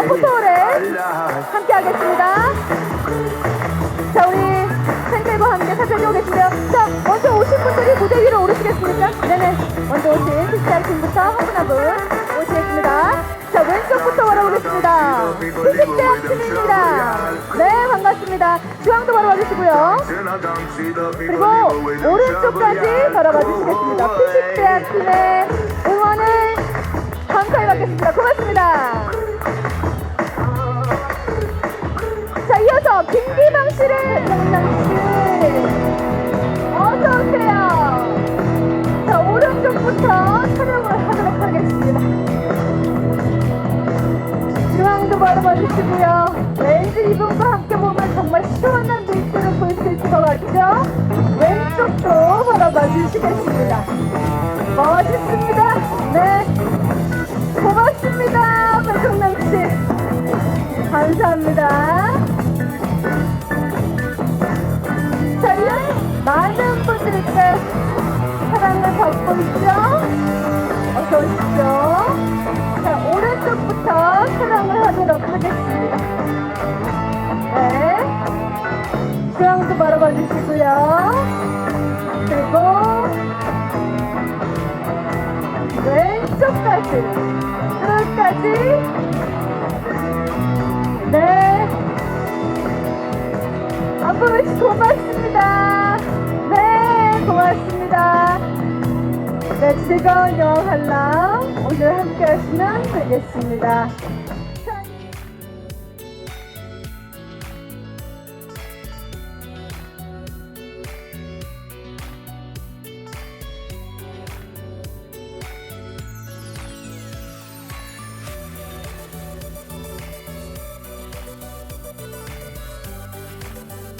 자, 포토를 함께 하겠습니다. 자, 우리 팬들과 함께 사진 찍고 계신데요. 자, 먼저 오신 분들이 무대 위로 오르시겠습니까? 네네. 먼저 오신 피스타일 팀부터 한 분 한 분 오시겠습니다. 자, 왼쪽부터 바라보겠습니다. 피식대학 팀입니다. 네, 반갑습니다. 중앙도 바라봐주시고요. 그리고 오른쪽까지 바라봐 주시겠습니다. 피식대학 팀의 응원을 감사히 받겠습니다. 고맙습니다. 씨를 장난 씨 어서 오세요. 자, 오른쪽부터 촬영을 하도록 하겠습니다. 중앙도 바라봐 주시고요. 렌즈 이분과 함께 보면 정말 시원한 눈길을 볼수 있을 것 같죠? 왼쪽도 바라봐 주시겠습니다. 멋있습니다. 네. 고맙습니다. 배성남 씨. 감사합니다. 사랑을 받고 있죠? 어서 오십시오. 자, 오른쪽부터 사랑을 하도록 하겠습니다. 네. 중앙도 바라봐 주시고요. 그리고 왼쪽까지, 끝까지. 네. 안보면 씨 고맙습니다. 즐거운 영화 관람 오늘 함께 하시면 되겠습니다.